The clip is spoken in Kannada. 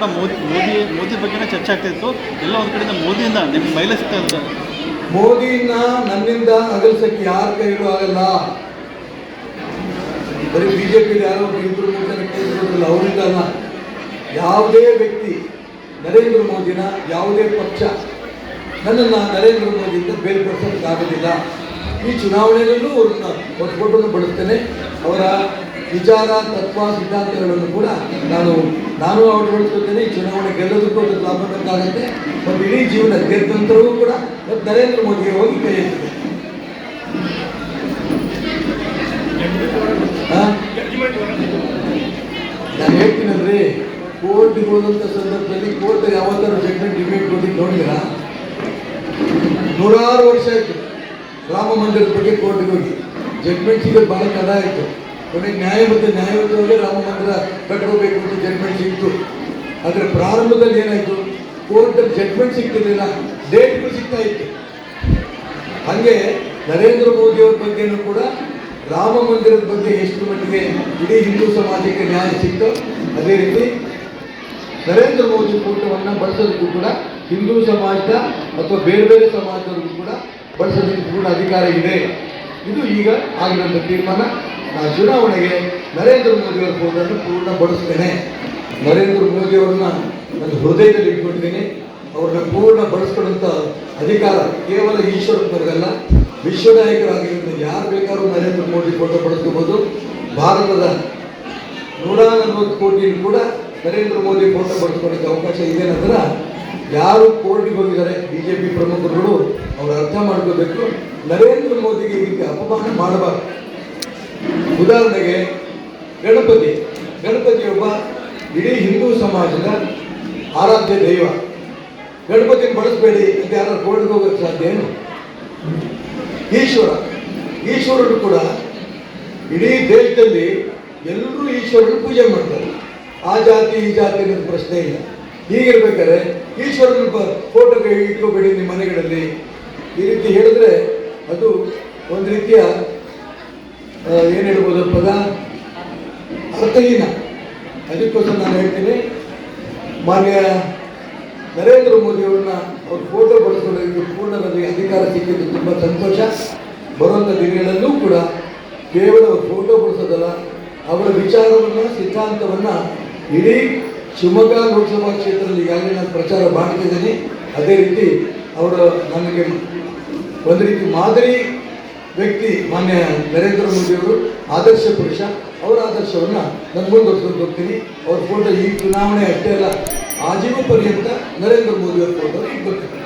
ಕೂಡ ಮೋದಿ ಮೋದಿ ಮೋದಿ ಬಗ್ಗೆನೇ ಚರ್ಚೆ ಆಗ್ತಿತ್ತು ಎಲ್ಲ ಒಂದು ಕಡೆಯಿಂದ ಮೋದಿಯಿಂದ ನಿಮ್ಗೆ ಮೈಲೇಜ್ ಸಿಗ್ತಾ ಇರುತ್ತೆ ಮೋದಿನ ನನ್ನಿಂದ ಅಗಲ್ಸಕ್ಕೆ ಯಾರ ಕೈಲೂ ಆಗಲ್ಲ. ಬರೀ ಬಿಜೆಪಿ ಯಾರೋ ಒಬ್ರು ಇಬ್ಬರು ಕೇಳಿದ್ರಲ್ಲ ಅವರಿಂದ ಅಲ್ಲ. ಯಾವುದೇ ವ್ಯಕ್ತಿ ನರೇಂದ್ರ ಮೋದಿನ ಯಾವುದೇ ಪಕ್ಷ ನನ್ನನ್ನು ನರೇಂದ್ರ ಮೋದಿಯಿಂದ ಬೇರ್ಪಡಿಸೋಕ್ಕಾಗೋದಿಲ್ಲ ಈ ಚುನಾವಣೆಯಲ್ಲೂ ಅವ್ರನ್ನ ಒಟ್ಕೊಟ್ಟು ಬಳಸ್ತೇನೆ. ಅವರ ವಿಚಾರ, ತತ್ವ, ಸಿದ್ಧಾಂತಗಳನ್ನು ಕೂಡ ನಾನು ನಾನು ಅಳವಡಿಸ್ಕೊಳ್ತೇನೆ ಈ ಚುನಾವಣೆ ಗೆಲ್ಲೋದಕ್ಕೂ ಅದು ಲಾಭ ಬೇಕಾಗುತ್ತೆ ಮತ್ತು ಇಡೀ ಜೀವನ ಗೆದ್ದ ಕೂಡ ಮತ್ತು ನರೇಂದ್ರ ಮೋದಿಗೆ ಹೋಗಿ ಕೈ? ನಾನು ಹೇಳ್ತೀನಲ್ರಿ ಕೋರ್ಟ್ಗೆ ಹೋದಂಥ ಸಂದರ್ಭದಲ್ಲಿ ಕೋರ್ಟ್ ಯಾವತ್ತಾರು ಜಡ್ಮೆಂಟ್ ಡಿಬೇಟ್ ಹೋಗಿ ನೋಡಿದ್ರ ನೂರಾರು ವರ್ಷ ಆಯಿತು, ರಾಮ ಮಂದಿರದ ಬಗ್ಗೆ ಕೋರ್ಟ್ಗೆ ಹೋಗಿ. ಜಡ್ಮೆಂಟ್ ಸಿಗೋದು ಭಾಳ ಕದ ಆಯಿತು. ಕೊನೆಗೆ ನ್ಯಾಯ ನ್ಯಾಯಬದ್ಧವಾಗಿ ರಾಮ ಮಂದಿರ ಕಟ್ಕೋಬೇಕು ಅಂತ ಜಡ್ಮೆಂಟ್ ಸಿಕ್ತು ಆದರೆ ಪ್ರಾರಂಭದಲ್ಲಿ ಏನಾಯಿತು? ಕೋರ್ಟಲ್ಲಿ ಜಡ್ಮೆಂಟ್ ಸಿಗ್ತಿರಲಿಲ್ಲ ಡೇಟ್ಗಳು ಸಿಗ್ತಾ ಇತ್ತು. ಹಾಗೆ ನರೇಂದ್ರ ಮೋದಿಯವ್ರ ಬಗ್ಗೆನೂ ಕೂಡ ರಾಮ ಮಂದಿರದ ಬಗ್ಗೆ ಎಷ್ಟು ಮಟ್ಟಿಗೆ ಇಡೀ ಹಿಂದೂ ಸಮಾಜಕ್ಕೆ ನ್ಯಾಯ ಸಿಕ್ತು ಅದೇ ರೀತಿ ನರೇಂದ್ರ ಮೋದಿ ಕೂಟವನ್ನು ಬಳಸೋದಕ್ಕೂ ಕೂಡ ಹಿಂದೂ ಸಮಾಜದ ಅಥವಾ ಬೇರೆ ಬೇರೆ ಸಮಾಜದವ್ರಿಗೂ ಕೂಡ ಬಳಸೋದಕ್ಕೂ ಕೂಡ ಅಧಿಕಾರ ಇದೆ. ಇದು ಈಗ ಆಗಿರುವಂಥ ತೀರ್ಮಾನ. ನಾನು ಚುನಾವಣೆಗೆ ನರೇಂದ್ರ ಮೋದಿಯವರ ಪೂರ್ಣ ಬಳಸ್ತೇನೆ ನರೇಂದ್ರ ಮೋದಿಯವರನ್ನ ನನ್ನ ಹೃದಯದಲ್ಲಿ ಇಟ್ಕೊಂಡಿದ್ದೀನಿ. ಅವ್ರನ್ನ ಪೂರ್ಣ ಬಳಸ್ಕೊಳ್ಳುವಂಥ ಅಧಿಕಾರ ಕೇವಲ ಈಶ್ವರಪ್ಪರಿಗಲ್ಲ ವಿಶ್ವನಾಯಕರಾಗಿರುವಂಥ ಯಾರು ಬೇಕಾದ್ರೂ ನರೇಂದ್ರ ಮೋದಿ ಫೋಟೋ ಬಳಸ್ಕೋಬೋದು ಭಾರತದ ನೂರ ನಲವತ್ತು ಕೋಟಿ ಕೂಡ ನರೇಂದ್ರ ಮೋದಿ ಫೋಟೋ ಬಳಸ್ಕೊಳ್ಳೋಕ್ಕೆ ಅವಕಾಶ ಇದೆ ನಂತರ ಯಾರು ಕೋರ್ಟಿಗೆ ಹೋಗಿದ್ದಾರೆ ಬಿ ಜೆ ಪಿ ಪ್ರಮುಖರುಗಳು ಅವರು ಅರ್ಥ ಮಾಡ್ಕೋಬೇಕು. ನರೇಂದ್ರ ಮೋದಿಗೆ ಇದಕ್ಕೆ ಅಪಮಾನ ಮಾಡಬಾರ್ದು. ಉದಾಹರಣೆಗೆ ಗಣಪತಿ. ಗಣಪತಿ ಒಬ್ಬ ಇಡೀ ಹಿಂದೂ ಸಮಾಜದ ಆರಾಧ್ಯ ದೈವ. ಗಣಪತಿನ ಬಳಸಬೇಡಿ ಅಂತ ಯಾರು ಕೋರ್ಟ್ಗೆ ಹೋಗೋಕ್ಕೆ ಸಾಧ್ಯ ಏನು? ಈಶ್ವರ. ಈಶ್ವರನು ಕೂಡ ಇಡೀ ದೇಶದಲ್ಲಿ ಎಲ್ಲರೂ ಈಶ್ವರನ ಪೂಜೆ ಮಾಡ್ತಾರೆ. ಆ ಜಾತಿ, ಈ ಜಾತಿ ಅನ್ನೋದು ಪ್ರಶ್ನೆ ಇಲ್ಲ. ಹೀಗಿರ್ಬೇಕಾದ್ರೆ ಈಶ್ವರನ ಫೋಟೋಗೆ ಇಟ್ಕೋಬೇಡಿ ನಿಮ್ಮ ಮನೆಗಳಲ್ಲಿ. ಈ ರೀತಿ ಹೇಳಿದ್ರೆ ಅದು ಒಂದು ರೀತಿಯ ಏನು ಹೇಳ್ಬೋದು ಪದ? ಅರ್ಥಹೀನ ಅದಕ್ಕೋಸ್ಕರ ನಾನು ಹೇಳ್ತೀನಿ. ಮಾನ್ಯ ನರೇಂದ್ರ ಮೋದಿಯವ್ರನ್ನ ಅವ್ರ ಫೋಟೋ ಬಳಸಿಕೊಳ್ಳೋದಕ್ಕೆ ಪೂರ್ಣ ನನಗೆ ಅಧಿಕಾರ ಸಿಕ್ಕಿದ್ದು ತುಂಬ ಸಂತೋಷ. ಬರುವಂಥ ದಿನಗಳಲ್ಲೂ ಕೂಡ ಕೇವಲ ಅವ್ರ ಫೋಟೋ ಬಳಸೋದಲ್ಲ ಅವರ ವಿಚಾರವನ್ನು, ಸಿದ್ಧಾಂತವನ್ನು ಇಡೀ ಶಿವಮೊಗ್ಗ ಲೋಕಸಭಾ ಕ್ಷೇತ್ರದಲ್ಲಿ ಈಗಾಗಲೇ ನಾನು ಪ್ರಚಾರ ಮಾಡ್ತಿದ್ದೀನಿ. ಅದೇ ರೀತಿ ಅವರು ನನಗೆ ಒಂದು ರೀತಿ ಮಾದರಿ ವ್ಯಕ್ತಿ ಮಾನ್ಯ ನರೇಂದ್ರ ಮೋದಿಯವರು ಆದರ್ಶ ಪುರುಷ, ಅವರ ಆದರ್ಶವನ್ನು ನಾನು ಮುಂದುವರ್ಸ್ಕೊಂಡು ಹೋಗ್ತೀನಿ. ಅವ್ರ ಫೋಟೋ ಈ ಚುನಾವಣೆ ಅಷ್ಟೇ ಅಲ್ಲ ಆಜೀವ ಪರ್ಯಂತ ನರೇಂದ್ರ ಮೋದಿಯವ್ರ ಫೋಟೋ ಇಟ್ಕೊಳ್ತೀನಿ